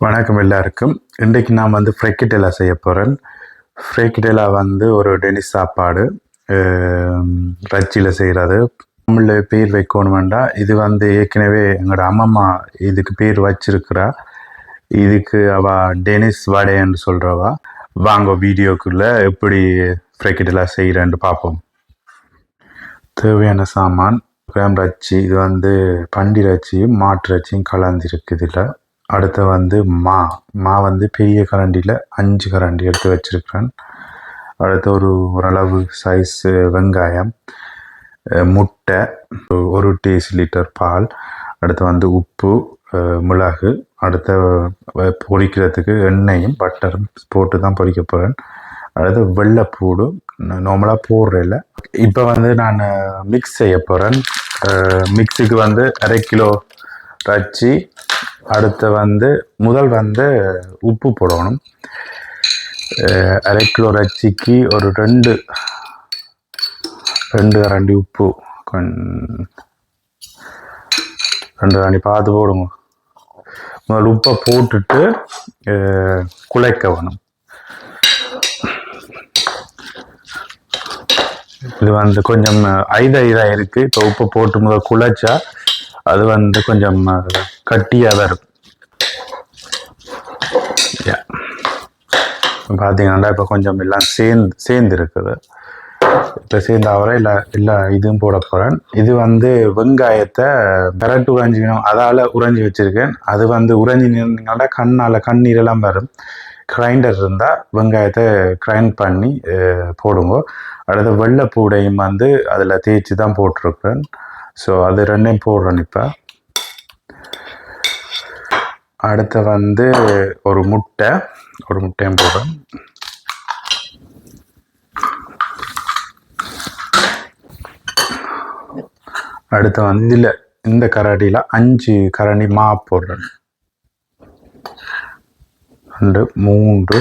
வணக்கம் எல்லாருக்கும். இன்றைக்கு நான் வந்து ஃப்ரெக்கிட்டெலா செய்ய போகிறேன் ஃப்ரெக்கிட்டெலா வந்து ஒரு டெனிஸ் சாப்பாடு. ரச்சியில் செய்கிறது தமிழில் பேர் வைக்கணும் வேண்டாம் இது வந்து ஏற்கனவே எங்களோட அம்மம்மா இதுக்கு பேர் வச்சிருக்கிறா. இதுக்கு அவ டெனிஸ் வடைன்னு சொல்கிறவா வாங்க வீடியோக்குள்ளே எப்படி ஃப்ரெக்கிட்டெலா செய்கிறேன்னு பார்ப்போம் தேவையான சாமான் கிராம் ரச்சி இது வந்து பண்டி ரச்சியும் மாட்டு ரச்சியும் கலந்துருக்கு இதில் அடுத்து வந்து மா. மா வந்து பெரிய கரண்டியில் அஞ்சு கரண்டி எடுத்து வச்சிருக்கிறேன் அடுத்து ஒரு ஓரளவு சைஸ் வெங்காயம் முட்டை ஒரு டீஸ் லிட்டர் பால் அடுத்து வந்து உப்பு மிளகு அடுத்த பொரிக்கிறதுக்கு எண்ணெயும் பட்டரும் போட்டு தான் பொரிக்க போகிறேன் அடுத்து வெள்ளைப்பூடு நார்மலாக போடுறதில்ல இப்போ வந்து நான் மிக்ஸ் செய்ய போகிறேன் மிக்ஸுக்கு வந்து அரை கிலோ ரச்சி அடுத்து வந்து முதல் வந்து உப்பு போடணும். அரை கிலோ ரச்சிக்கு ஒரு ரெண்டு ரெண்டு கரண்டி உப்பு ரெண்டு கரண்டி பார்த்து போடுங்க. முதல் உப்பை போட்டுட்டு குழைக்க வேணும். இது வந்து கொஞ்சம் ஐத இதாக இருக்குது இப்போ உப்பை போட்டு முதல் குழைச்சா அது வந்து கொஞ்சம் கட்டியாக வரும் Yeah. பார்த்தீங்கன்னா இப்போ கொஞ்சம் எல்லாம் சேர்ந்து சேர்ந்து இருக்குது இப்போ சேர்ந்து அவரை இல்லை எல்லா இதுவும் போட போகிறேன் இது வந்து வெங்காயத்தை பெரட்டு உறைஞ்சிக்கணும் அதால் உறைஞ்சி வச்சுருக்கேன். அது வந்து உறைஞ்சி நின்றீங்கன்னா கண்ணால் கண்ணீரெல்லாம் வரும். கிரைண்டர் இருந்தால் வெங்காயத்தை கிரைண்ட் பண்ணி போடுங்க. அடுத்து வெள்ளைப்பூடையும் வந்து அதில் தேய்ச்சி தான் போட்டிருக்கேன் ஸோ அது ரெண்டையும் போடுறேன் இப்போ. அடுத்து வந்து ஒரு முட்டை ஒரு முட்டையும் போடுறேன் அடுத்து வந்து இதில் இந்த கரடியில் அஞ்சு கரண்டி மா போடுறேன் ரெண்டு மூன்று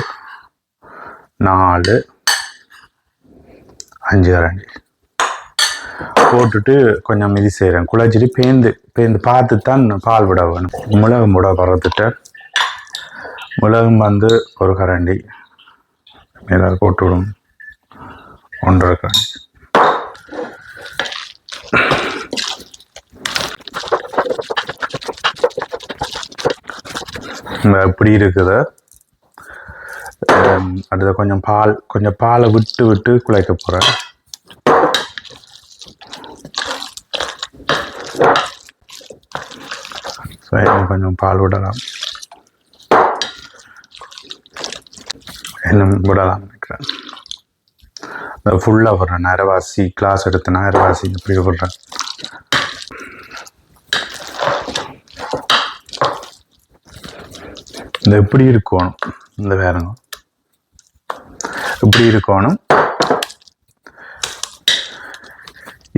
நாலு அஞ்சு கரண்டி. போட்டுட்டு கொஞ்சம் மிதி செய்கிறேன் குழச்சிட்டு பேந்து பேந்து பார்த்து தான் பால் விட வேணும். மிளகு விட பறத்துட்டு மிளகும் வந்து ஒரு கரண்டி. மேலே போட்டு விடும். ஒன்றரை கரண்டி. இப்படி இருக்குது. அடுத்த அடுத்து கொஞ்சம் பால் கொஞ்சம் பாலை விட்டு விட்டு குழைக்க போகிறேன் சரி கொஞ்சம் பால் விடலாம். இன்னும் விடலாம் நினைக்கிறேன். ஃபுல்லாக விடுறேன். நேரவாசி கிளாஸ் எடுத்து நேரவாசி இப்படி விடுறேன். இந்த எப்படி இருக்கணும்? இந்த வேறங்க. இப்படி இருக்கணும்?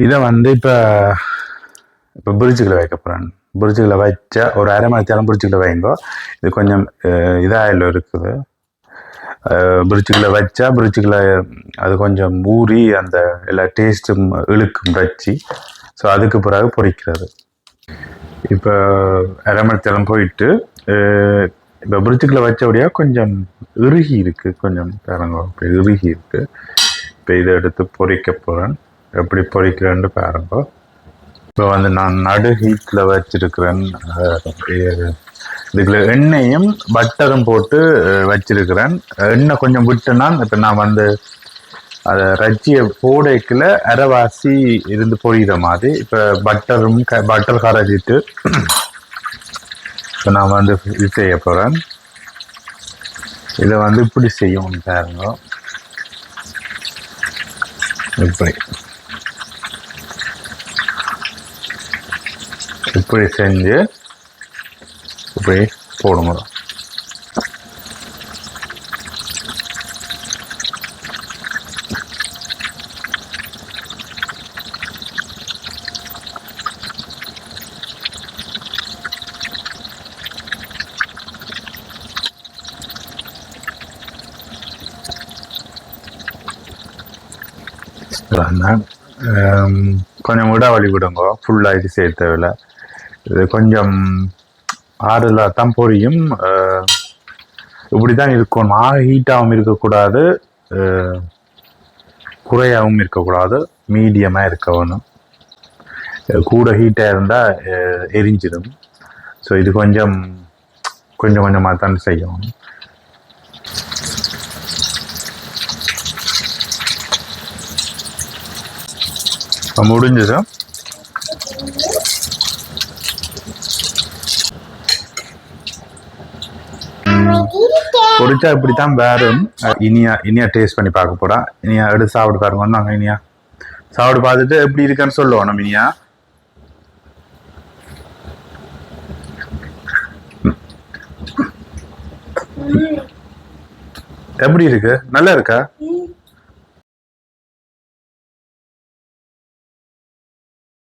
இதை வந்து இப்போ இப்போ பிரிட்ஜுக்குள்ள வைக்க போகிறேன் பிரிட்ஜுக்குள்ள வச்சா ஒரு அரை மணி நேரம் பிரிட்ஜுக்குள்ள வைங்கோ. இது கொஞ்சம் இதாயில் இருக்குது. பிரிட்ஜுக்குள்ள வச்சா பிரிட்ஜுக்குள்ள அது கொஞ்சம் ஊறி அந்த எல்லா டேஸ்ட்டும் இழுக்கும் வச்சு. ஸோ அதுக்கு பிறகு பொரிக்கிறது இப்போ அரை மணி நேரம் போயிட்டு இப்போ பிரிட்ஜுக்குள்ள வச்சபடியாக கொஞ்சம் இறுகி இருக்குது கொஞ்சம் பாருங்க அப்படி இறுகி இருக்குது இப்போ இதை எடுத்து பொறிக்க போகிறேன் எப்படி பொறிக்கிறேன்னு பாருங்க. இப்போ வந்து நான் நடு ஹீட்டில் வச்சிருக்கிறேன். இதுக்குள்ள எண்ணெயும் பட்டரும் போட்டு வச்சிருக்கிறேன். எண்ணெய் கொஞ்சம் விட்டுனா இப்போ நான் வந்து அதை ரச்சியை போடைக்குல அரைவாசி இருந்து பொரியிற மாதிரி. இப்போ பட்டரும் க பட்டர் கரைச்சிட்டு இப்போ நான் வந்து இது செய்ய போகிறேன் இதை வந்து இப்படி செய்யும் பாருங்க. இப்படி. இப்படி செஞ்சு இப்படி போடுங்க. அதான், ஹம், கொஞ்சம் விடாவளி விடுங்க. ஃபுல்லாக இது செய்ய தேவையில்ல. இது கொஞ்சம் ஆறுதலாக தான் பொரியும். இப்படி தான் இருக்கணும். ஆக ஹீட்டாகவும் இருக்கக்கூடாது குறையாகவும் இருக்கக்கூடாது மீடியமாக இருக்க வேணும். கூட ஹீட்டாக இருந்தால் எரிஞ்சிடும். ஸோ இது கொஞ்சம் கொஞ்சம் கொஞ்சமாக தான் செய்யணும். இப்போ குடிச்சா இப்படி தான் வேறும் இனியா இனியா டேஸ்ட் பண்ணி பார்க்க போறா. இனியா எடுத்து சாப்பிட்டு பாருங்க வந்தாங்க இனியா. சாப்பிட்டு பார்த்துட்டு எப்படி இருக்குன்னு சொல்லுவோம் நம்ம இனியா. எப்படி இருக்கு? நல்லா இருக்கா?